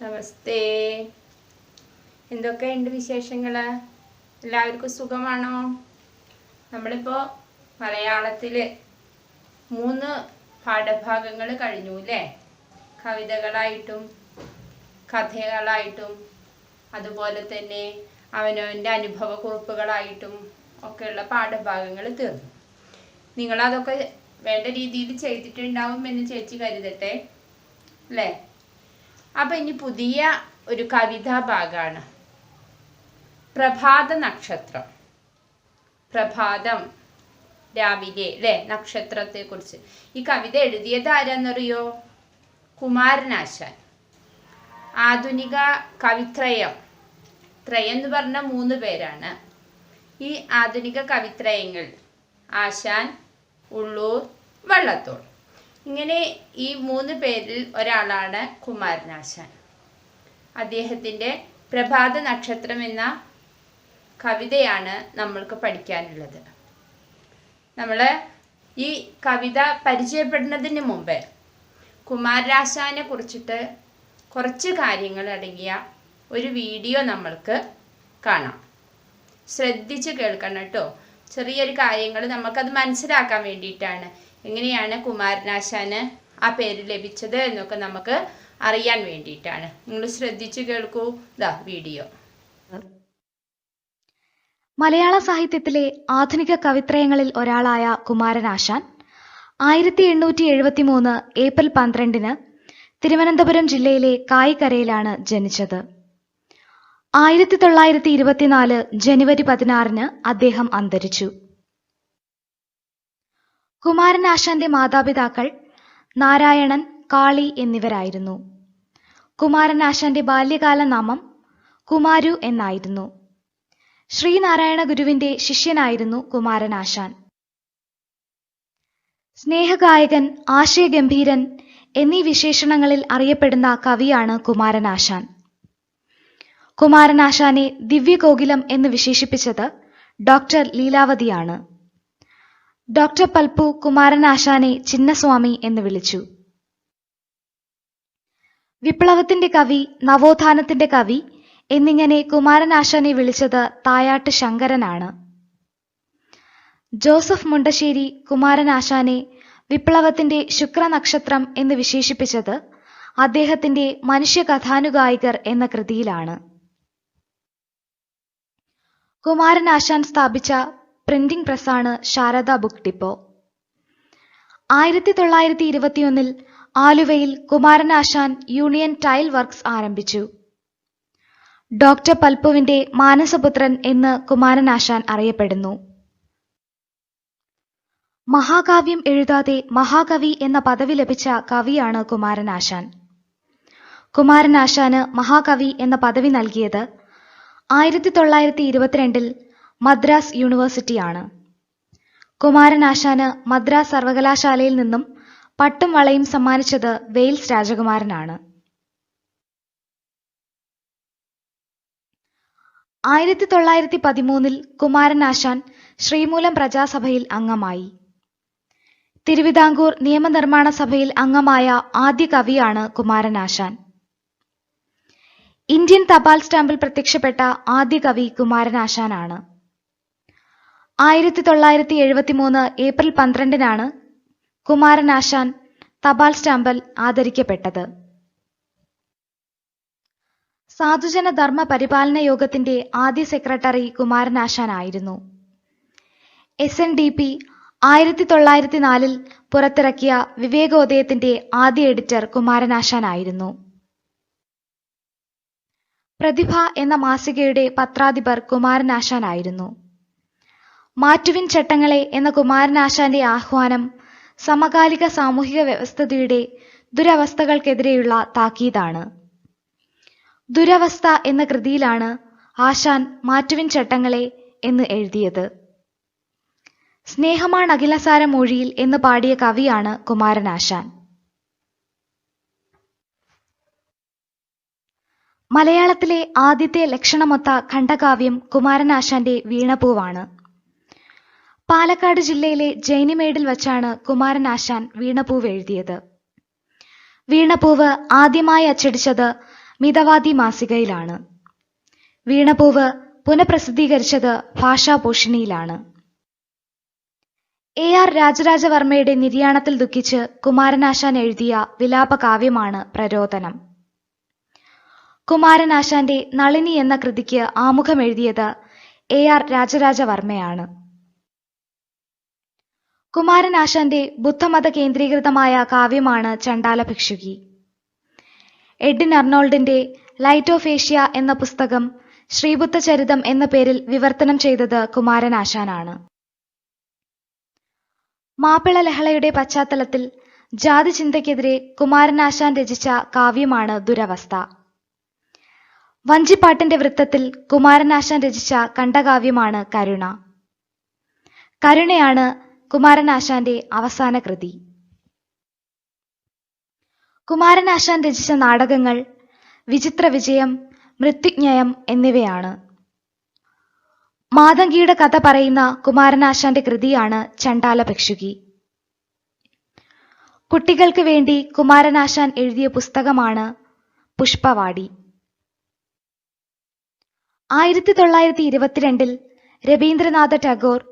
നമസ്തേ. എന്തൊക്കെയുണ്ട് വിശേഷങ്ങൾ എല്ലാവർക്കും സുഖമാണോ? നമ്മളിപ്പോൾ മലയാളത്തിൽ മൂന്ന് പാഠഭാഗങ്ങൾ കഴിഞ്ഞു അല്ലേ കവിതകളായിട്ടും കഥകളായിട്ടും അതുപോലെ തന്നെ അവനവന്റെ അനുഭവക്കുറിപ്പുകളായിട്ടും ഒക്കെയുള്ള പാഠഭാഗങ്ങൾ തീർന്നു. നിങ്ങളതൊക്കെ വേണ്ട രീതിയിൽ ചെയ്തിട്ടുണ്ടാവും എന്ന് ചേച്ചി കരുതട്ടെ അല്ലേ അപ്പൊ ഇനി പുതിയ ഒരു കവിതാ ഭാഗമാണ് പ്രഭാത നക്ഷത്രം. പ്രഭാതം രാവിലെ അല്ലേ നക്ഷത്രത്തെ കുറിച്ച്. ഈ കവിത എഴുതിയത് ആരാന്നറിയോ? കുമാരനാശാൻ. ആധുനിക കവിത്രയം. ത്രയം എന്ന് പറഞ്ഞ മൂന്ന് പേരാണ്. ഈ ആധുനിക കവിത്രയങ്ങൾ ആശാൻ ഉള്ളൂർ വള്ളത്തോൾ. ഇങ്ങനെ ഈ മൂന്ന് പേരിൽ ഒരാളാണ് കുമാരനാശാൻ. അദ്ദേഹത്തിന്റെ പ്രഭാത നക്ഷത്രം എന്ന കവിതയാണ് നമ്മൾക്ക് പഠിക്കാനുള്ളത്. നമ്മൾ ഈ കവിത പരിചയപ്പെടുന്നതിന് മുമ്പ് കുമാരനാശാനെ കുറിച്ചിട്ട് കുറച്ച് കാര്യങ്ങൾ അടങ്ങിയ ഒരു വീഡിയോ നമ്മൾക്ക് കാണാം. ശ്രദ്ധിച്ച് കേൾക്കണം കേട്ടോ. ചെറിയൊരു കാര്യങ്ങൾ നമുക്കത് മനസ്സിലാക്കാൻ വേണ്ടിയിട്ടാണ് എങ്ങനെയാണ് കുമാരനാശാന് ആ പേര് ലഭിച്ചത് എന്നൊക്കെ നമുക്ക് അറിയാൻ വേണ്ടിയിട്ടാണ്. നിങ്ങൾ ശ്രദ്ധിച്ചു കേൾക്കൂ. ദാ വീഡിയോ. മലയാള സാഹിത്യത്തിലെ ആധുനിക കവിത്രയങ്ങളിൽ ഒരാളായ കുമാരനാശാൻ ആയിരത്തി എണ്ണൂറ്റി എഴുപത്തി മൂന്ന് ഏപ്രിൽ പന്ത്രണ്ടിന് തിരുവനന്തപുരം ജില്ലയിലെ കായിക്കരയിലാണ് ജനിച്ചത്. ആയിരത്തി തൊള്ളായിരത്തി ഇരുപത്തിനാല് ജനുവരി പതിനാറിന് അദ്ദേഹം അന്തരിച്ചു. കുമാരനാശാന്റെ മാതാപിതാക്കൾ നാരായണൻ കാളി എന്നിവരായിരുന്നു. കുമാരനാശാന്റെ ബാല്യകാല നാമം കുമാരു എന്നായിരുന്നു. ശ്രീനാരായണ ഗുരുവിന്റെ ശിഷ്യനായിരുന്നു കുമാരനാശാൻ. സ്നേഹഗായകൻ ആശയഗംഭീരൻ എന്നീ വിശേഷണങ്ങളിൽ അറിയപ്പെടുന്ന കവിയാണ് കുമാരനാശാൻ. കുമാരനാശാനെ ദിവ്യകോകിലം എന്ന് വിശേഷിപ്പിച്ചത് ഡോക്ടർ ലീലാവതിയാണ്. ഡോക്ടർ പൽപ്പു കുമാരൻ ആശാനെ ചിന്നസ്വാമി എന്ന് വിളിച്ചു. വിപ്ലവത്തിന്റെ കവി നവോത്ഥാനത്തിന്റെ കവി എന്നിങ്ങനെ കുമാരൻ ആശാനെ വിളിച്ചത് തായാട്ട് ശങ്കരനാണ്. ജോസഫ് മുണ്ടശ്ശേരി കുമാരൻ ആശാനെ വിപ്ലവത്തിന്റെ ശുക്രനക്ഷത്രം എന്ന് വിശേഷിപ്പിച്ചത് അദ്ദേഹത്തിന്റെ മനുഷ്യകഥാനുഗായികർ എന്ന കൃതിയിലാണ്. കുമാരനാശാൻ സ്ഥാപിച്ച പ്രിന്റിംഗ് പ്രസ്സാണ് ശാരദ ബുക്ക് ഡിപ്പോ ആയിരത്തി തൊള്ളായിരത്തി ഇരുപത്തിയൊന്നിൽ ആലുവയിൽ കുമാരനാശാൻ യൂണിയൻ ടൈൽ വർക്ക്സ് ആരംഭിച്ചു. ഡോക്ടർ പൽപ്പുവിന്റെ മാനസപുത്രൻ എന്ന് കുമാരനാശാൻ അറിയപ്പെടുന്നു. മഹാകാവ്യം എഴുതാതെ മഹാകവി എന്ന പദവി ലഭിച്ച കവിയാണ് കുമാരനാശാൻ കുമാരനാശാന് മഹാകവി എന്ന പദവി നൽകിയത് ആയിരത്തി തൊള്ളായിരത്തി ഇരുപത്തിരണ്ടിൽ മദ്രാസ് യൂണിവേഴ്സിറ്റിയാണ്. കുമാരനാശാന് മദ്രാസ് സർവകലാശാലയിൽ നിന്നും പട്ടും വളയും സമ്മാനിച്ചത് വെയിൽസ് രാജകുമാരനാണ്. ആയിരത്തി തൊള്ളായിരത്തി പതിമൂന്നിൽ കുമാരനാശാൻ ശ്രീമൂലം പ്രജാസഭയിൽ അംഗമായി. തിരുവിതാംകൂർ നിയമനിർമ്മാണ സഭയിൽ അംഗമായ ആദ്യ കവിയാണ് കുമാരനാശാൻ. ഇന്ത്യൻ തപാൽ സ്റ്റാമ്പിൽ പ്രത്യക്ഷപ്പെട്ട ആദ്യ കവി കുമാരനാശാനാണ്. ആയിരത്തി തൊള്ളായിരത്തി എഴുപത്തി മൂന്ന് ഏപ്രിൽ പന്ത്രണ്ടിനാണ് കുമാരനാശാൻ തപാൽ സ്റ്റാമ്പൽ ആദരിക്കപ്പെട്ടത്. സാധുജന ധർമ്മ പരിപാലന യോഗത്തിന്റെ ആദ്യ സെക്രട്ടറി കുമാരനാശാനായിരുന്നു. എസ് എൻ ഡി പി ആയിരത്തി തൊള്ളായിരത്തി നാലിൽ പുറത്തിറക്കിയ വിവേകോദയത്തിന്റെ ആദ്യ എഡിറ്റർ കുമാരനാശാനായിരുന്നു. പ്രതിഭ എന്ന മാസികയുടെ പത്രാധിപർ കുമാരനാശാനായിരുന്നു. മാറ്റുവിൻ ചട്ടങ്ങളെ എന്ന കുമാരനാശാന്റെ ആഹ്വാനം സമകാലിക സാമൂഹിക വ്യവസ്ഥിതിയുടെ ദുരവസ്ഥകൾക്കെതിരെയുള്ള താക്കീതാണ്. ദുരവസ്ഥ എന്ന കൃതിയിലാണ് ആശാൻ മാറ്റുവിൻ ചട്ടങ്ങളെ എന്ന് എഴുതിയത്. സ്നേഹമാണ് അഖിലസാര മൊഴിയിൽ എന്ന് പാടിയ കവിയാണ് കുമാരനാശാൻ. മലയാളത്തിലെ ആദ്യത്തെ ലക്ഷണമൊത്ത ഖണ്ഡകാവ്യം കുമാരനാശാന്റെ വീണപൂവാണ്. പാലക്കാട് ജില്ലയിലെ ജൈനിമേഡിൽ വച്ചാണ് കുമാരനാശാൻ വീണപൂവ് എഴുതിയത്. വീണപൂവ് ആദ്യമായി അച്ചടിച്ചത് മിതവാദി മാസികയിലാണ്. വീണപൂവ് പുനഃപ്രസിദ്ധീകരിച്ചത് ഭാഷാഭൂഷണിയിലാണ് എ ആർ രാജരാജവർമ്മയുടെ നിര്യാണത്തിൽ ദുഃഖിച്ച് കുമാരനാശാൻ എഴുതിയ വിലാപകാവ്യമാണ് പ്രരോദനം. കുമാരനാശാന്റെ നളിനി എന്ന കൃതിക്ക് ആമുഖം എഴുതിയത് എ ആർ രാജരാജവർമ്മയാണ്. കുമാരനാശാന്റെ ബുദ്ധമത കേന്ദ്രീകൃതമായ കാവ്യമാണ് ചണ്ടാല ഭിക്ഷുകി. എഡിൻ അർണോൾഡിന്റെ ലൈറ്റ് ഓഫ് ഏഷ്യ എന്ന പുസ്തകം ശ്രീബുദ്ധ ചരിതം എന്ന പേരിൽ വിവർത്തനം ചെയ്തത് കുമാരനാശാനാണ് മാപ്പിള ലഹളയുടെ പശ്ചാത്തലത്തിൽ ജാതി ചിന്തയ്ക്കെതിരെ കുമാരനാശാൻ രചിച്ച കാവ്യമാണ് ദുരവസ്ഥ. വഞ്ചിപ്പാട്ടിന്റെ വൃത്തത്തിൽ കുമാരനാശാൻ രചിച്ച കണ്ടകാവ്യമാണ് കരുണ. കരുണയാണ് കുമാരനാശാന്റെ അവസാന കൃതി. കുമാരനാശാൻ രചിച്ച നാടകങ്ങൾ വിചിത്ര വിജയം മൃത്യുജ്ഞയം എന്നിവയാണ്. മാതങ്കിയുടെ കഥ പറയുന്ന കുമാരനാശാന്റെ കൃതിയാണ് ചണ്ടാല ഭിക്ഷുകി. കുട്ടികൾക്ക് വേണ്ടി കുമാരനാശാൻ എഴുതിയ പുസ്തകമാണ് പുഷ്പവാടി. ആയിരത്തി തൊള്ളായിരത്തി ഇരുപത്തിരണ്ടിൽ രവീന്ദ്രനാഥ ടാഗോർ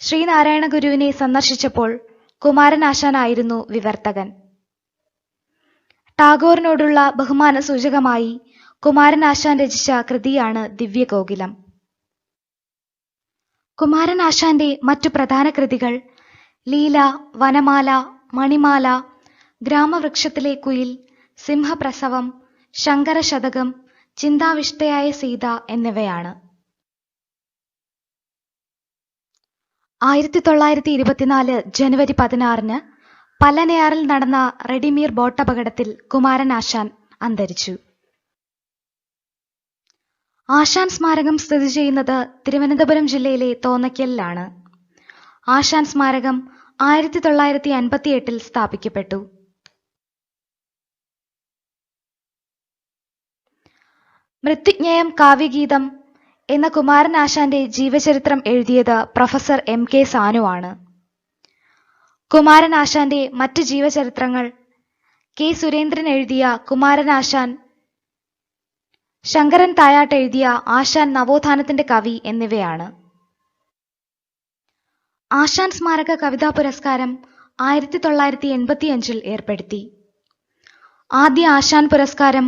ശ്രീനാരായണ ഗുരുവിനെ സന്ദർശിച്ചപ്പോൾ കുമാരനാശാനായിരുന്നു വിവർത്തകൻ. ടാഗോറിനോടുള്ള ബഹുമാന സൂചകമായി കുമാരനാശാൻ രചിച്ച കൃതിയാണ് ദിവ്യകോകിലം കുമാരനാശാന്റെ മറ്റു പ്രധാന കൃതികൾ ലീല വനമാല മണിമാല ഗ്രാമവൃക്ഷത്തിലെ കുയിൽ സിംഹപ്രസവം ശങ്കരശതകം ചിന്താവിഷ്ടയായ സീത എന്നിവയാണ്. ആയിരത്തി തൊള്ളായിരത്തി ഇരുപത്തിനാല് ജനുവരി പതിനാറിന് പല്ലനയാറിൽ നടന്ന റെഡിമീർ ബോട്ടപകടത്തിൽ കുമാരനാശാൻ അന്തരിച്ചു. ആശാൻ സ്മാരകം സ്ഥിതി ചെയ്യുന്നത് തിരുവനന്തപുരം ജില്ലയിലെ തോന്നയ്ക്കലിലാണ്. ആശാൻ സ്മാരകം ആയിരത്തി തൊള്ളായിരത്തി അൻപത്തി എട്ടിൽ സ്ഥാപിക്കപ്പെട്ടു. മൃത്യുജ്ഞയം കാവ്യഗീതം എന്ന കുമാരനാശാന്റെ ജീവചരിത്രം എഴുതിയത് പ്രൊഫസർ എം കെ സാനുവാണ് കുമാരനാശാന്റെ മറ്റ് ജീവചരിത്രങ്ങൾ കെ സുരേന്ദ്രൻ എഴുതിയ കുമാരനാശാൻ ശങ്കരൻ തായാട്ട് എഴുതിയ ആശാൻ നവോത്ഥാനത്തിന്റെ കവി എന്നിവയാണ്. ആശാൻ സ്മാരക കവിതാ പുരസ്കാരം ആയിരത്തി തൊള്ളായിരത്തി എൺപത്തിയഞ്ചിൽ ഏർപ്പെടുത്തി. ആദ്യ ആശാൻ പുരസ്കാരം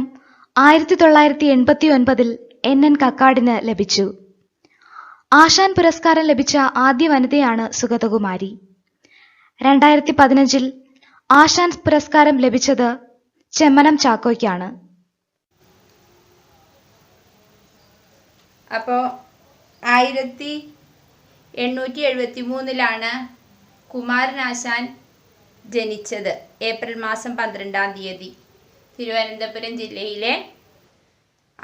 ആയിരത്തി തൊള്ളായിരത്തി എൺപത്തി ഒൻപതിൽ എൻ എൻ കക്കാടിന് ലഭിച്ചു. ആശാൻ പുരസ്കാരം ലഭിച്ച ആദ്യ വനിതയാണ് സുഗതകുമാരി. രണ്ടായിരത്തി പതിനഞ്ചിൽ ആശാൻ പുരസ്കാരം ലഭിച്ചത് ചെമ്മനം ചാക്കോയ്ക്കാണ്. അപ്പോൾ ആയിരത്തി എണ്ണൂറ്റി എഴുപത്തി മൂന്നിലാണ് കുമാരനാശാൻ ജനിച്ചത്. ഏപ്രിൽ മാസം പന്ത്രണ്ടാം തീയതി. തിരുവനന്തപുരം ജില്ലയിലെ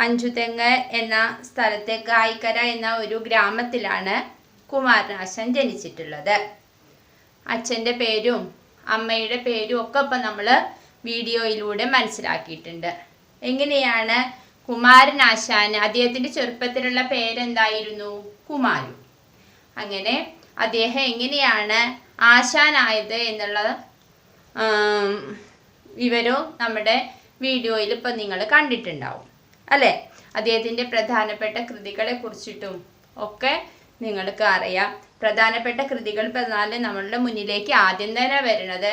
അഞ്ചുതെങ്ങ് എന്ന സ്ഥലത്തെ കായിക്കര എന്ന ഒരു ഗ്രാമത്തിലാണ് കുമാരനാശൻ ജനിച്ചിട്ടുള്ളത്. അച്ഛന്റെ പേരും അമ്മയുടെ പേരും ഒക്കെ ഇപ്പം നമ്മൾ വീഡിയോയിലൂടെ മനസ്സിലാക്കിയിട്ടുണ്ട്. എങ്ങനെയാണ് കുമാരനാശാൻ അദ്ദേഹത്തിന്റെ ചെറുപ്പത്തിലുള്ള പേരെന്തായിരുന്നു? കുമാരു. അങ്ങനെ അദ്ദേഹം എങ്ങനെയാണ് ആശാനായത് എന്നുള്ള വിവരവും നമ്മുടെ വീഡിയോയിൽ ഇപ്പം നിങ്ങൾ കണ്ടിട്ടുണ്ടാവും. അല്ലേ? അദ്ദേഹത്തിന്റെ പ്രധാനപ്പെട്ട കൃതികളെ കുറിച്ചിട്ടും ഒക്കെ നിങ്ങൾക്ക് അറിയാം. പ്രധാനപ്പെട്ട കൃതികൾ പറഞ്ഞാൽ നമ്മളുടെ മുന്നിലേക്ക് ആദ്യം തന്നെ വരുന്നത്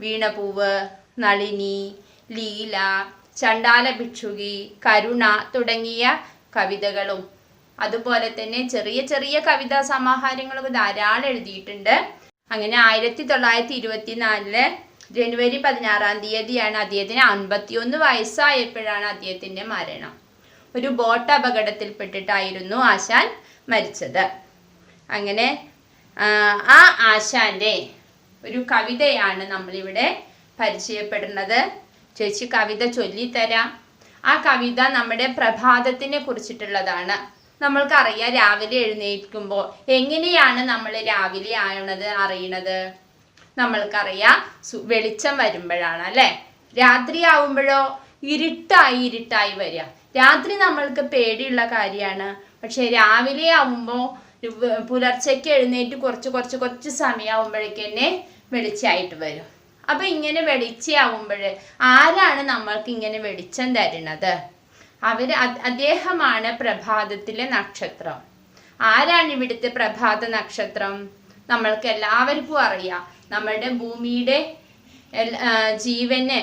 വീണപൂവ് നളിനി ലീല ചണ്ടാല ഭിക്ഷുകി കരുണ തുടങ്ങിയ കവിതകളും. അതുപോലെ തന്നെ ചെറിയ ചെറിയ കവിതാ സമാഹാരങ്ങളും ധാരാളം എഴുതിയിട്ടുണ്ട്. അങ്ങനെ ആയിരത്തി തൊള്ളായിരത്തി ഇരുപത്തിനാലിൽ ജനുവരി പതിനാറാം തീയതിയാണ് അദ്ദേഹത്തിന് അൻപത്തിയൊന്ന് വയസ്സായപ്പോഴാണ് അദ്ദേഹത്തിന്റെ മരണം. ഒരു ബോട്ട് അപകടത്തിൽപ്പെട്ടിട്ടായിരുന്നു ആശാൻ മരിച്ചത്. അങ്ങനെ ആ, ആശാന്റെ ഒരു കവിതയാണ് നമ്മളിവിടെ പരിചയപ്പെടുന്നത്. ചേച്ചി കവിത ചൊല്ലിത്തരാം. ആ കവിത നമ്മുടെ പ്രഭാതത്തിനെ കുറിച്ചിട്ടുള്ളതാണ്. നമ്മൾക്കറിയാം രാവിലെ എഴുന്നേൽക്കുമ്പോൾ എങ്ങനെയാണ് നമ്മൾ രാവിലെ ആവണത് അറിയണത്? നമ്മൾക്കറിയാം. വെളിച്ചം വരുമ്പോഴാണ് അല്ലേ? രാത്രി ആവുമ്പോഴോ ഇരുട്ടായി ഇരുട്ടായി വരിക. രാത്രി നമ്മൾക്ക് പേടിയുള്ള കാര്യമാണ്. പക്ഷെ രാവിലെ ആവുമ്പോൾ പുലർച്ചയ്ക്ക് എഴുന്നേറ്റ് കുറച്ച് കുറച്ച് കുറച്ച് സമയമാകുമ്പോഴേക്ക് തന്നെ വെളിച്ചമായിട്ട് വരും. അപ്പൊ ഇങ്ങനെ വെളിച്ചയാവുമ്പോൾ ആരാണ് നമ്മൾക്ക് ഇങ്ങനെ വെളിച്ചം തരുന്നത്? അവർ അദ്ദേഹമാണ് പ്രഭാതത്തിലെ നക്ഷത്രം. ആരാണ് ഇവിടുത്തെ പ്രഭാത നക്ഷത്രം? നമ്മൾക്ക് എല്ലാവർക്കും അറിയാം. നമ്മുടെ ഭൂമിയുടെ ജീവന്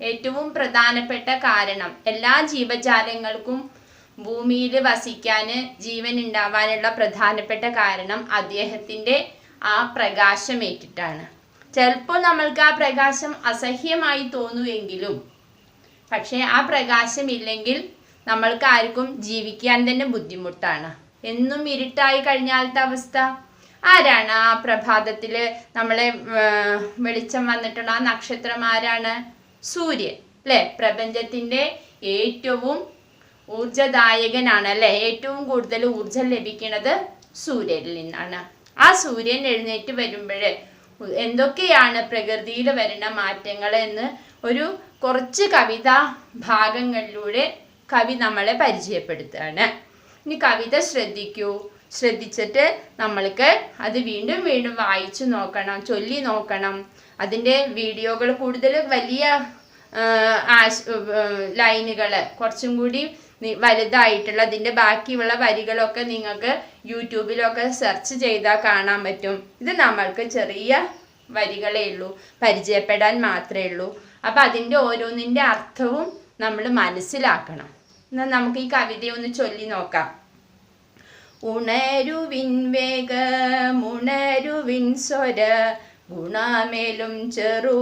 ഏറ്റവും പ്രധാനപ്പെട്ട കാരണം എല്ലാ ജീവജാലങ്ങൾക്കും ഭൂമിയിൽ വസിക്കാന് ജീവൻ ഉണ്ടാവാനുള്ള പ്രധാനപ്പെട്ട കാരണം അദ്ദേഹത്തിന്റെ ആ പ്രകാശമേറ്റിട്ടാണ്. ചിലപ്പോൾ നമ്മൾക്ക് ആ പ്രകാശം അസഹ്യമായി തോന്നുമെങ്കിലും പക്ഷേ ആ പ്രകാശം ഇല്ലെങ്കിൽ നമ്മൾക്ക് ആർക്കും ജീവിക്കാൻ തന്നെ ബുദ്ധിമുട്ടാണ്. എന്നും ഇരുട്ടായി കഴിഞ്ഞാലത്തെ അവസ്ഥ? ആരാണ് ആ പ്രഭാതത്തിൽ നമ്മളെ വെളിച്ചം വന്നിട്ടുള്ള ആ നക്ഷത്രം ആരാണ്? സൂര്യൻ അല്ലെ പ്രപഞ്ചത്തിന്റെ ഏറ്റവും ഊർജദായകനാണ് അല്ലെ ഏറ്റവും കൂടുതൽ ഊർജം ലഭിക്കുന്നത് സൂര്യനിൽ നിന്നാണ്. ആ സൂര്യൻ എഴുന്നേറ്റ് വരുമ്പോൾ എന്തൊക്കെയാണ് പ്രകൃതിയിൽ വരുന്ന മാറ്റങ്ങൾ എന്ന് ഒരു കുറച്ച് കവിതാ ഭാഗങ്ങളിലൂടെ കവി നമ്മളെ പരിചയപ്പെടുത്തുകയാണ്. ഇനി കവിത ശ്രദ്ധിക്കൂ. ശ്രദ്ധിച്ചിട്ട് നമ്മൾക്ക് അത് വീണ്ടും വീണ്ടും വായിച്ചു നോക്കണം ചൊല്ലി നോക്കണം. അതിന്റെ വീഡിയോകൾ കൂടുതൽ വലിയ ആശ് ലൈനുകൾ കുറച്ചും കൂടി വലുതായിട്ടുള്ള അതിന്റെ ബാക്കിയുള്ള വരികളൊക്കെ നിങ്ങൾക്ക് യൂട്യൂബിലൊക്കെ സെർച്ച് ചെയ്താൽ കാണാൻ പറ്റും. ഇത് നമ്മൾക്ക് ചെറിയ വരികളേ ഉള്ളൂ പരിചയപ്പെടാൻ മാത്രമേ ഉള്ളൂ. അപ്പം അതിന്റെ ഓരോന്നിന്റെ അർത്ഥവും നമ്മൾ മനസ്സിലാക്കണം. എന്നാൽ നമുക്ക് ഈ കവിതയൊന്ന് ചൊല്ലി നോക്കാം. ഉണരുവിൻ വേഗമുണരുവിൻ സ്വര ഗുണാമേലും ചെറു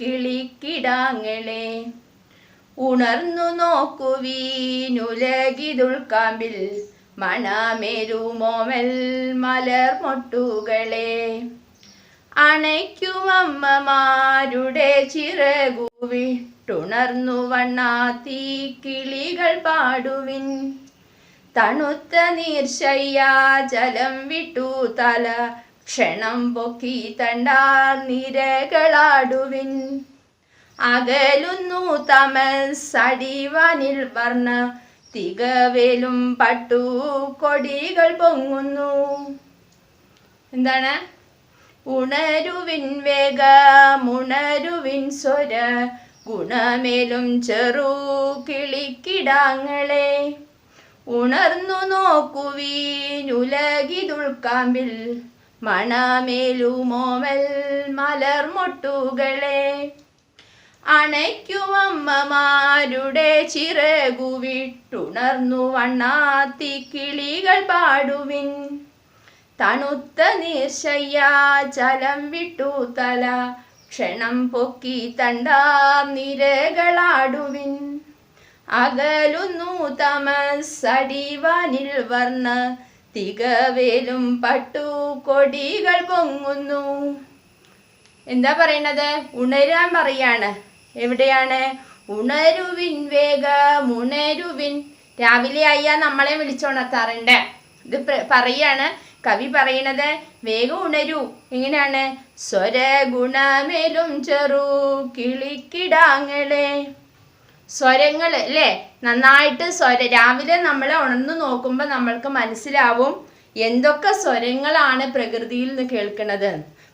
കിളിക്കിടാങ്ങളെ. ഉണർന്നു നോക്കുവീനുലകിതുൾക്കാമ്പിൽ മണമേരുമോമൽ മലർമൊട്ടുകളെ അണയ്ക്കുമമ്മമാരുടെ ചിറകുവിട്ടുണർന്നു കിളികൾ പാടുവിൻ. തണുത്ത നീർശയ്യ ജലം വിട്ടു തല. ക്ഷണം പൊക്കി തണ്ടാർ നിരകളാടുവിൻ. അകലുന്നു തമസടിവാനിൽ വർണ. തികവേലും പട്ടു കൊടികൾ പൊങ്ങുന്നു. എന്താണ്? ഉണരുവിൻ വേഗമുണരുവിൻ സ്വര. ഗുണമേലും ചെറു കിളിക്കിടാങ്ങളെ. ഉണർന്നു നോക്കുവീനുലകിതുൾക്കാമ്പിൽ മണമേലുമോമൽ മലർമൊട്ടുകളെ അണയ്ക്കുമമ്മമാരുടെ ചിറകുവിട്ടുണർന്നു വണ്ണാത്തി കിളികൾ പാടുവിൻ. തണുത്ത നീർശയ്യ ജലം വിട്ടു തല. ക്ഷണം പൊക്കി തണ്ടാം നിരകളാടുവിൻ. അകലുന്നു തമസടിവാനിൽ വർണ തികവേലും പട്ടു കൊടികൾ പൊങ്ങുന്നു എന്താ പറയണത്? ഉണരാൻ പറയാണ്. എവിടെയാണ്? ഉണരുവിൻ വേഗം ഉണരുവിൻ. രാവിലെ അയ്യാ നമ്മളെ വിളിച്ചുണർത്താറുണ്ട്. ഇത് പറയാണ്. കവി പറയണത് വേഗം ഉണരൂ. എങ്ങനെയാണ്? സ്വരഗുണമേലും ചെറു കിളിക്കിടാങ്ങളെ. സ്വരങ്ങൾ അല്ലേ നന്നായിട്ട് സ്വര രാവിലെ നമ്മൾ ഉണർന്ന് നോക്കുമ്പോൾ നമ്മൾക്ക് മനസ്സിലാവും എന്തൊക്കെ സ്വരങ്ങളാണ് പ്രകൃതിയിൽ നിന്ന് കേൾക്കുന്നത്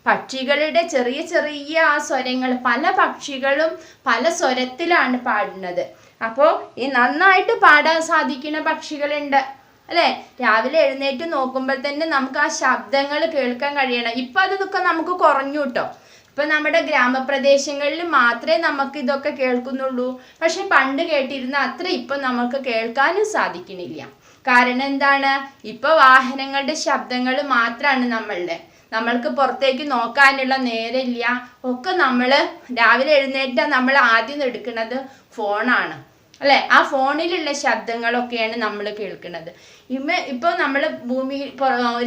പക്ഷികളുടെ ചെറിയ ചെറിയ ആ സ്വരങ്ങൾ പല പക്ഷികളും പല സ്വരത്തിലാണ് പാടുന്നത്. അപ്പോൾ ഈ നന്നായിട്ട് പാടാൻ സാധിക്കുന്ന പക്ഷികളുണ്ട് അല്ലേ? രാവിലെ എഴുന്നേറ്റ് നോക്കുമ്പോൾ തന്നെ നമുക്ക് ആ ശബ്ദങ്ങൾ കേൾക്കാൻ കഴിയണം. ഇപ്പം അതൊക്കെ നമുക്ക് കുറഞ്ഞു കേട്ടോ. ഇപ്പൊ നമ്മുടെ ഗ്രാമപ്രദേശങ്ങളിൽ മാത്രമേ നമുക്ക് ഇതൊക്കെ കേൾക്കുന്നുള്ളൂ. പക്ഷെ പണ്ട് കേട്ടിരുന്ന അത്ര ഇപ്പൊ നമുക്ക് കേൾക്കാനും സാധിക്കണില്ല. കാരണം എന്താണ്? ഇപ്പൊ വാഹനങ്ങളുടെ ശബ്ദങ്ങൾ മാത്രമാണ് നമ്മളുടെ നമ്മൾക്ക് പുറത്തേക്ക് നോക്കാനുള്ള നേരമില്ല. ഒക്കെ നമ്മൾ രാവിലെ എഴുന്നേറ്റാൽ നമ്മൾ ആദ്യം എടുക്കുന്നത് ഫോണാണ്. അല്ലെ? ആ ഫോണിലുള്ള ശബ്ദങ്ങളൊക്കെയാണ് നമ്മൾ കേൾക്കുന്നത്. ഇമ്മ ഇപ്പോൾ നമ്മൾ ഭൂമി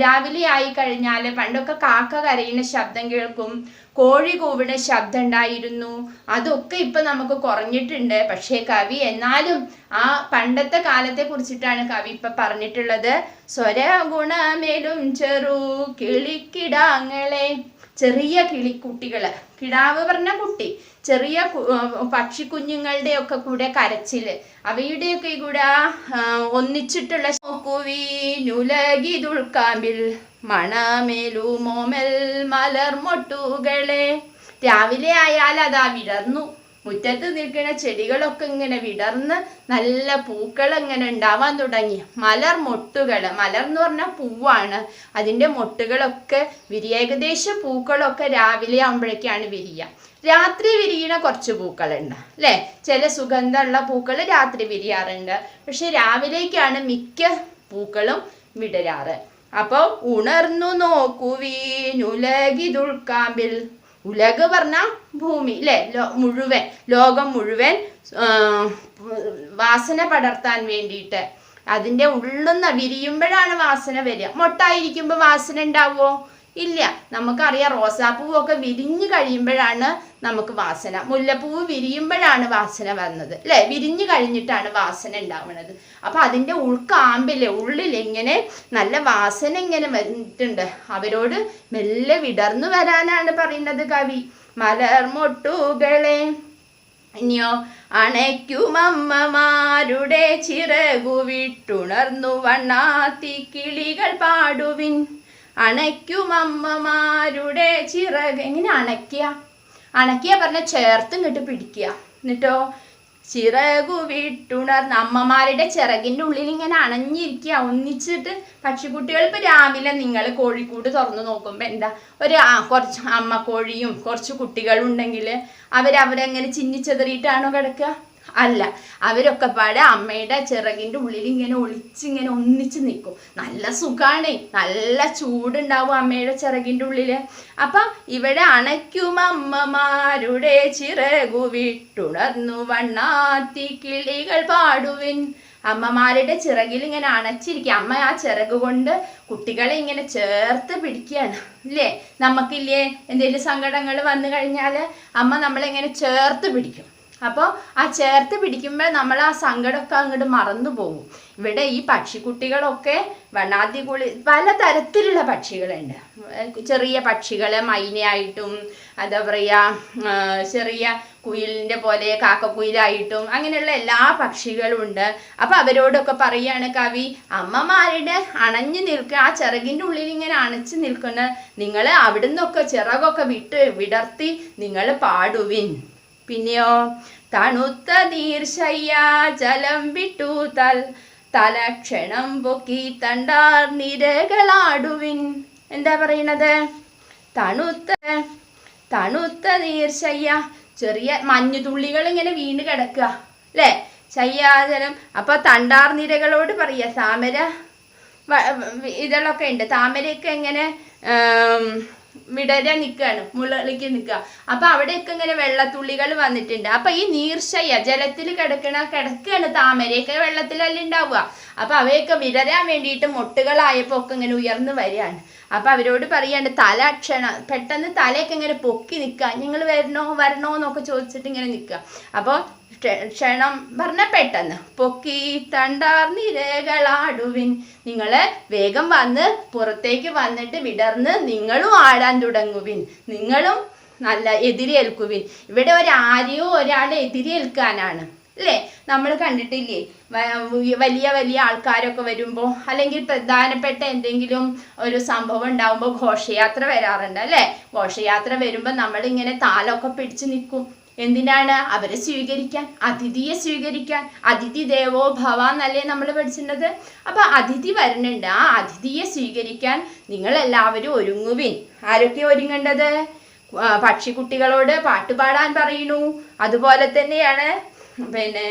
രാവിലെ ആയി കഴിഞ്ഞാൽ പണ്ടൊക്കെ കാക്ക കരയുന്ന ശബ്ദം കേൾക്കും. കോഴി കൂവുന്ന ശബ്ദം ഉണ്ടായിരുന്നു. അതൊക്കെ ഇപ്പൊ നമുക്ക് കുറഞ്ഞിട്ടുണ്ട്. പക്ഷേ കവി എന്നാലും ആ പണ്ടത്തെ കാലത്തെ കുറിച്ചിട്ടാണ് കവി ഇപ്പൊ പറഞ്ഞിട്ടുള്ളത്. സ്വര ഗുണമേലും ചെറു കിളിക്കിടാങ്ങളെ ചെറിയ കിളിക്കുട്ടികൾ. കിടാവ് പറഞ്ഞ കുട്ടി. ചെറിയ പക്ഷിക്കുഞ്ഞുങ്ങളുടെയൊക്കെ കൂടെ കരച്ചിൽ അവയുടെയൊക്കെ കൂടെ ഒന്നിച്ചിട്ടുള്ള നോക്കുവീനുലകിതുൾക്കാമ്പിൽ മണമേലുമോമൽ മലർമൊട്ടുകളെ. രാവിലെ ആയാൽ അതാ വിടർന്നു. മുറ്റത്ത് നിൽക്കുന്ന ചെടികളൊക്കെ ഇങ്ങനെ വിടർന്ന് നല്ല പൂക്കൾ ഇങ്ങനെ ഉണ്ടാവാൻ തുടങ്ങി. മലർ മൊട്ടുകൾ മലർ എന്ന് പറഞ്ഞാൽ പൂവാണ്. അതിന്റെ മൊട്ടുകളൊക്കെ വിരിയ ഏകദേശം പൂക്കളൊക്കെ രാവിലെ ആകുമ്പോഴേക്കാണ് വിരിയുക രാത്രി വിരിയണ കുറച്ച് പൂക്കളുണ്ട്. അല്ലേ? ചില സുഗന്ധമുള്ള പൂക്കൾ രാത്രി വിരിയാറുണ്ട്. പക്ഷെ രാവിലേക്കാണ് മിക്ക പൂക്കളും വിടരാറ്. അപ്പോൾ ഉണർന്നു നോക്കുവീനുലകിതുൾക്കാമ്പിൽ ഉലക് പറഞ്ഞ ഭൂമി അല്ലേ മുഴുവൻ ലോകം മുഴുവൻ വാസന പടർത്താൻ വേണ്ടിയിട്ട്. അതിന്റെ ഉള്ളുന്ന വിരിയുമ്പോഴാണ് വാസന വരിക. മൊട്ടായിരിക്കുമ്പോൾ വാസന ഉണ്ടാവുമോ ഇല്ല. നമുക്കറിയാം റോസാപ്പൂവൊക്കെ വിരിഞ്ഞു കഴിയുമ്പോഴാണ് നമുക്ക് വാസന. മുല്ലപ്പൂവ് വിരിയുമ്പോഴാണ് വാസന വന്നത്. അല്ലേ? വിരിഞ്ഞു കഴിഞ്ഞിട്ടാണ് വാസന ഉണ്ടാവുന്നത് അപ്പൊ അതിന്റെ ഉൾക്കാമ്പിലെ ഉള്ളിൽ ഇങ്ങനെ നല്ല വാസന ഇങ്ങനെ വന്നിട്ടുണ്ട്. അവരോട് മെല്ലെ വിടർന്നു വരാനാണ് പറയുന്നത് കവി. മലർമൊട്ടുകളെ ഇനിയോ അണയ്ക്കുമമ്മമാരുടെ ചിറകു വിട്ടുണർന്നു വണ്ണാത്തി കിളികൾ പാടുവിൻ. അണയ്ക്കുമമ്മമാരുടെ ചിറക്. എങ്ങനെ അണയ്ക്കുക? അണയ്ക്കുക പറഞ്ഞ ചേർത്തും ഇങ്ങോട്ട് പിടിക്കുക. എന്നിട്ടോ? ചിറകു വിട്ടുണർന്ന് അമ്മമാരുടെ ചിറകിന്റെ ഉള്ളിൽ ഇങ്ങനെ അണഞ്ഞിരിക്കുക. ഒന്നിച്ചിട്ട് പക്ഷിക്കുട്ടികൾ ഇപ്പോൾ രാവിലെ നിങ്ങൾ കോഴിക്കൂട് തുറന്നു നോക്കുമ്പോൾ എന്താ? ഒരു കുറച്ച് അമ്മ കോഴിയും കുറച്ച് കുട്ടികളും ഉണ്ടെങ്കിൽ അവരവരെങ്ങനെ ചിന്നിച്ചെതറിയിട്ടാണോ കിടക്കുക? അല്ല അവരൊക്കെ പാടെ അമ്മയുടെ ചിറകിന്റെ ഉള്ളിൽ ഇങ്ങനെ ഒളിച്ചിങ്ങനെ ഒന്നിച്ച് നിൽക്കും. നല്ല സുഖമാണ് നല്ല ചൂടുണ്ടാവും അമ്മയുടെ ചിറകിന്റെ ഉള്ളിൽ അപ്പം ഇവിടെ അണയ്ക്കും അമ്മമാരുടെ ചിറകു വിട്ടുണർന്നു വണ്ണാത്തി കിളികൾ പാടുവിൻ. അമ്മമാരുടെ ചിറകിൽ ഇങ്ങനെ അണച്ചിരിക്കുക അമ്മ ആ ചിറക് കൊണ്ട് കുട്ടികളെ ഇങ്ങനെ ചേർത്ത് പിടിക്കുകയാണ്. ഇല്ലേ? നമുക്കില്ലേ എന്തെങ്കിലും സങ്കടങ്ങൾ വന്നു കഴിഞ്ഞാൽ അമ്മ നമ്മളെ ഇങ്ങനെ ചേർത്ത് പിടിക്കും. അപ്പോൾ ആ ചേർത്ത് പിടിക്കുമ്പോൾ നമ്മൾ ആ സങ്കടമൊക്കെ അങ്ങോട്ട് മറന്നു പോകും. ഇവിടെ ഈ പക്ഷിക്കുട്ടികളൊക്കെ വണ്ണാത്തി കുളി പല തരത്തിലുള്ള പക്ഷികളുണ്ട്. ചെറിയ പക്ഷികൾ മൈനയായിട്ടും എന്താ പറയുക ചെറിയ കുയിലിന്റെ പോലെ കാക്കക്കുയിലായിട്ടും അങ്ങനെയുള്ള എല്ലാ പക്ഷികളും ഉണ്ട്. അപ്പം അവരോടൊക്കെ പറയുകയാണ് കവി അമ്മമാരുടെ അണഞ്ഞു നിൽക്കുക ആ ചിറകിന്റെ ഉള്ളിൽ ഇങ്ങനെ അണച്ചു നിൽക്കുന്ന നിങ്ങൾ അവിടുന്നൊക്കെ ചിറകൊക്കെ വിട്ട് വിടർത്തി നിങ്ങൾ പാടുവിൻ. പിന്നെയോ തണുത്ത നീർശയ്യ ജലം വിട്ടു തൽ തലക്ഷണം പൊക്കി തണ്ടാർ നിരകളാടുവിൻ. എന്താ പറയണത്? തണുത്ത തണുത്ത നീർശയ്യ ചെറിയ മഞ്ഞുതുള്ളികൾ ഇങ്ങനെ വീണ് കിടക്കുക അല്ലേ? ശയ്യാജലം അപ്പൊ തണ്ടാർ നിരകളോട് പറയാ താമര ഇതളൊക്കെ ഉണ്ട്. താമരയൊക്കെ എങ്ങനെ വിടരാൻ നിൽക്കുകയാണ് മുകളിലേക്ക് നിൽക്കുക അപ്പൊ അവിടെയൊക്കെ ഇങ്ങനെ വെള്ളത്തുള്ളികൾ വന്നിട്ടുണ്ട്. അപ്പൊ ഈ നീർശയ ജലത്തിൽ കിടക്കണ കിടക്കുകയാണ് താമരയൊക്കെ വെള്ളത്തിലല്ലേ ഉണ്ടാവുക. അപ്പൊ അവയൊക്കെ വിടരാൻ വേണ്ടിയിട്ട് മൊട്ടുകളായപ്പോ ഒക്കെ ഇങ്ങനെ ഉയർന്നു വരികയാണ്. അപ്പൊ അവരോട് പറയാണ്ട് തല ക്ഷണ പെട്ടെന്ന് തലയൊക്കെ ഇങ്ങനെ പൊക്കി നിൽക്കുക നിങ്ങൾ വരണോ വരണോ എന്നൊക്കെ ചോദിച്ചിട്ട് ഇങ്ങനെ നിൽക്കുക അപ്പോൾ ക്ഷണം പറഞ്ഞ പെട്ടെന്ന്. പൊക്കി തണ്ടാർ നിരകളാടുവിൻ. നിങ്ങൾ വേഗം വന്ന് പുറത്തേക്ക് വന്നിട്ട് വിടർന്ന് നിങ്ങളും ആടാൻ തുടങ്ങുവിൻ. നിങ്ങളും നല്ല എതിരേൽക്കുവിൻ. ഇവിടെ ഒരാരെയോ ഒരാളെ എതിരേൽക്കാനാണ്. അല്ലേ? നമ്മൾ കണ്ടിട്ടില്ലേ? വലിയ വലിയ ആൾക്കാരൊക്കെ വരുമ്പോൾ അല്ലെങ്കിൽ പ്രധാനപ്പെട്ട എന്തെങ്കിലും ഒരു സംഭവം ഉണ്ടാകുമ്പോൾ ഘോഷയാത്ര വരാറുണ്ട്. അല്ലേ? ഘോഷയാത്ര വരുമ്പോൾ നമ്മളിങ്ങനെ താലൊക്കെ പിടിച്ച് നിൽക്കും. എന്തിനാണ് അവരെ സ്വീകരിക്കാൻ? അതിഥിയെ സ്വീകരിക്കാൻ. അതിഥി ദേവോ ഭവ എന്നല്ലേ നമ്മൾ പഠിച്ചിട്ടുള്ളത്? അപ്പൊ അതിഥി വരുന്നുണ്ട്. ആ അതിഥിയെ സ്വീകരിക്കാൻ നിങ്ങൾ എല്ലാവരും ഒരുങ്ങുവിൻ. ആരൊക്കെ ഒരുങ്ങേണ്ടത്? പക്ഷിക്കുട്ടികളോട് പാട്ടുപാടാൻ പറയണു. അതുപോലെ തന്നെയാണ് പിന്നെ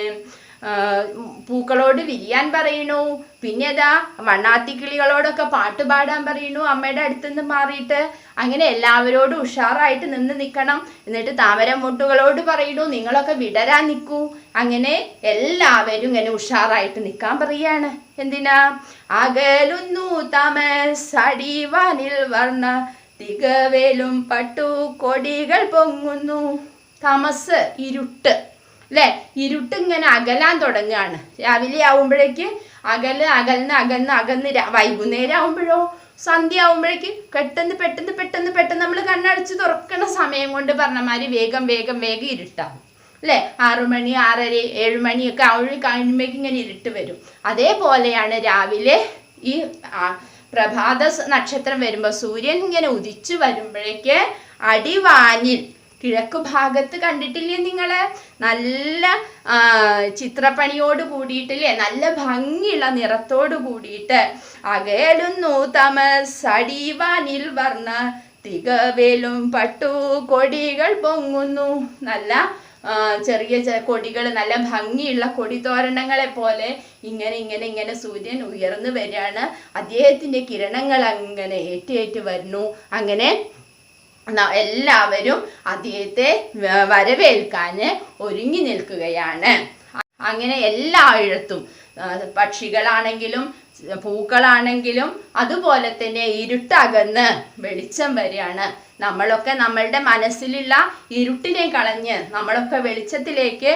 പൂക്കളോട് വിരിയാൻ പറയണു പിന്നെ ഏതാ വണ്ണാത്തിക്കിളികളോടൊക്കെ പാട്ട് പാടാൻ പറയണു അമ്മയുടെ അടുത്തു നിന്ന് മാറിയിട്ട് അങ്ങനെ എല്ലാവരോടും ഉഷാറായിട്ട് നിന്ന് നിൽക്കണം. എന്നിട്ട് താമരമുട്ടുകളോട് പറയണു നിങ്ങളൊക്കെ വിടരാൻ നിൽക്കൂ അങ്ങനെ എല്ലാവരും ഇങ്ങനെ ഉഷാറായിട്ട് നിൽക്കാൻ പറയാണ് എന്തിനാ? അകലുന്നു തമസടിവാനിൽ വർണ തികവേലും പട്ടു കൊടികൾ പൊങ്ങുന്നു. തമസ് ഇരുട്ട്. അല്ലേ ഇരുട്ട് ഇങ്ങനെ അകലാൻ തുടങ്ങുകയാണ്. രാവിലെ ആവുമ്പോഴേക്ക് അകൽ അകൽന്ന് അകന്ന് അകന്ന് വൈകുന്നേരം ആവുമ്പോഴോ സന്ധ്യ ആവുമ്പോഴേക്ക് പെട്ടെന്ന് പെട്ടെന്ന് പെട്ടെന്ന് പെട്ടെന്ന് നമ്മൾ കണ്ണടച്ച് തുറക്കണ സമയം കൊണ്ട് പറഞ്ഞമാതിരി വേഗം വേഗം വേഗം ഇരുട്ടാവും. അല്ലേ ആറു മണി ആറര ഏഴ് മണിയൊക്കെ ആവുമ്പോൾ കഴിയുമ്പോഴേക്ക് ഇങ്ങനെ ഇരുട്ട് വരും. അതേപോലെയാണ് രാവിലെ ഈ പ്രഭാത നക്ഷത്രം വരുമ്പോൾ സൂര്യൻ ഇങ്ങനെ ഉദിച്ചു വരുമ്പോഴേക്ക് അടിവാനിൽ കിഴക്ക് ഭാഗത്ത് കണ്ടിട്ടില്ലേ നിങ്ങൾ? നല്ല ചിത്രപ്പണിയോട് കൂടിയിട്ടില്ലേ? നല്ല ഭംഗിയുള്ള നിറത്തോട് കൂടിയിട്ട്. അകലുന്നു തമസ് അടിവാനിൽ വർണ തികവേലും പട്ടു കൊടികൾ പൊങ്ങുന്നു. നല്ല ചെറിയ കൊടികൾ നല്ല ഭംഗിയുള്ള കൊടിതോരണങ്ങളെ പോലെ ഇങ്ങനെ ഇങ്ങനെ ഇങ്ങനെ സൂര്യൻ ഉയർന്നു വരികയാണ്. അദ്ദേഹത്തിന്റെ കിരണങ്ങൾ അങ്ങനെ ഏറ്റേറ്റ് വരുന്നു. അങ്ങനെ എല്ലാവരും അദ്ദേഹത്തെ വരവേൽക്കാൻ ഒരുങ്ങി നിൽക്കുകയാണ്. അങ്ങനെ എല്ലായിടത്തും പക്ഷികളാണെങ്കിലും പൂക്കളാണെങ്കിലും അതുപോലെ തന്നെ ഇരുട്ടകന്ന് വെളിച്ചം വരികയാണ് നമ്മളൊക്കെ നമ്മളുടെ മനസ്സിലുള്ള ഇരുട്ടിനെ കളഞ്ഞ് നമ്മളൊക്കെ വെളിച്ചത്തിലേക്ക്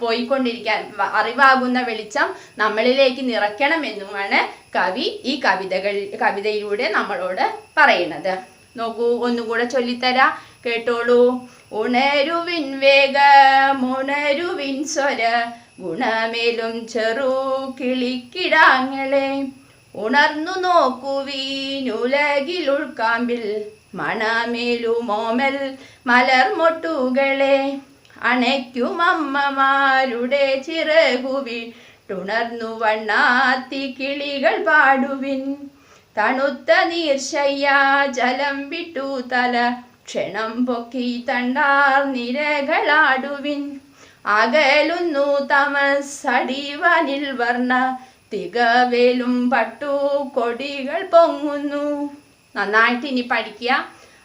പോയിക്കൊണ്ടിരിക്കാൻ അറിവാകുന്ന വെളിച്ചം നമ്മളിലേക്ക് നിറയ്ക്കണമെന്നുമാണ് കവി ഈ കവിതകൾ കവിതയിലൂടെ നമ്മളോട് പറയുന്നത് നോക്കൂ ഒന്നുകൂടെ ചൊല്ലിത്തരാ. കേട്ടോളൂ. ഉണരുവിൻ വേഗം ഉണരുവിൻ സ്വര ഗുണമേലും ചെറു കിളിക്കിടാങ്ങളെ. ഉണർന്നു നോക്കുവീൻ ഉലകിൽ ഉൾക്കാമ്പിൽ മണമേലുമോമൽ മലർമൊട്ടുകളെ. അണയ്ക്കും അമ്മമാരുടെ ചിറകുവിട്ടുണർന്നു വണ്ണാത്തി കിളികൾ പാടുവിൻ. തണുത്ത നീർശയ്യ ജലം വിട്ടു തല. ക്ഷണം പൊക്കി തണ്ടാർ നിരകളാടുവിൻ. അകലുന്നു തമസടിവനിൽ വർണ. തികവേലും പട്ടു കൊടികൾ പൊങ്ങുന്നു. നന്നായിട്ട് ഇനി പഠിക്കുക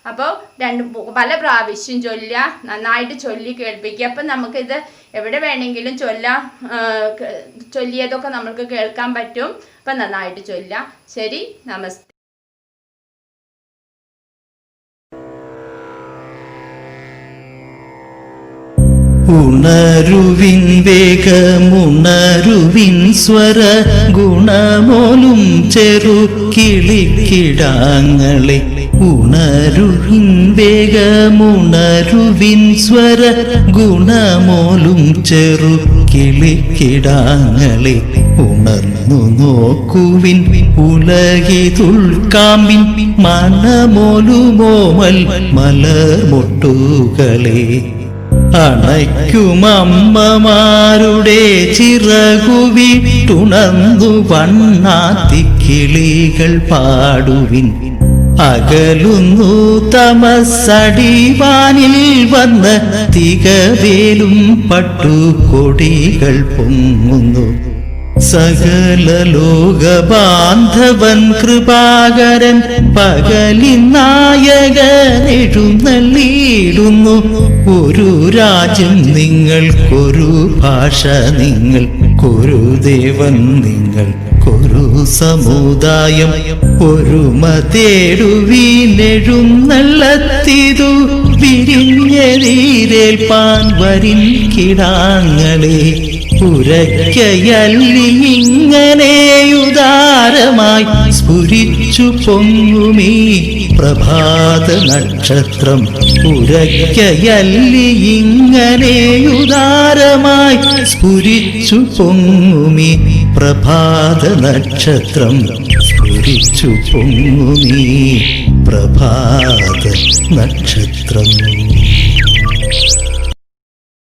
അപ്പോൾ രണ്ട് പല പ്രാവശ്യം ചൊല്ലുക നന്നായിട്ട് ചൊല്ലി കേൾപ്പിക്കുക അപ്പം നമുക്കിത് എവിടെ വേണമെങ്കിലും ചൊല്ലാം ചൊല്ലിയതൊക്കെ നമുക്ക് കേൾക്കാൻ പറ്റും. അപ്പം നന്നായിട്ട് ചൊല്ലാം ശരി നമസ്തേ ഉണരുവിൻ വേഗമുണരുവിൻ സ്വര ഗുണമോലും ചെറു കിളിക്കിടാങ്ങളെ ഉണരുവിൻ വേഗമുണരുവിൻ സ്വര ഗുണമോലും ചെറു കിളിക്കിടാങ്ങളെ ഉണർന്നു നോക്കുവിൻ ഉലകിതുൾക്കാമ്പിൻ മനമോലുമോമൽ മലർമൊട്ടുകളെ അണയ്ക്കുമമ്മമാരുടെ ചിറകുവിട്ടുണർന്നു വണ്ണാത്തിക്കിളികൾ പാടുവിൻ. അകലുന്നു തമസടിവാനിൽ വന്ന തികവേലും പട്ടുകൊടികൾ പൊങ്ങുന്നു. സകല ലോകബാന്ധവൻ കൃപാകരൻ പകലി പകലിനായകനെഴുന്നള്ളിയിടുന്നു ഒരു രാജ്യം നിങ്ങൾക്കൊരു ഭാഷ നിങ്ങൾക്കൊരു ദേവൻ നിങ്ങൾക്കൊരു സമുദായം. ഒരു മതേടുവീനെഴുന്നള്ളത്തിതു വിരിഞ്ഞതീരേൽപ്പാൻ വരിൻ കിടാങ്ങളെ. ഉരയ്ക്കയല്ലി ഇങ്ങനെയുദാരമായി സ്ഫുരിച്ചു പൊങ്ങുമീ പ്രഭാത നക്ഷത്രം. ഉറക്കയല്ലി ഇങ്ങനെ ഉദാരമായി സ്ഫുരിച്ചു പൊങ്ങുമീ പ്രഭാത നക്ഷത്രം. സ്ഫുരിച്ചു പൊങ്ങുമീ പ്രഭാത നക്ഷത്രം.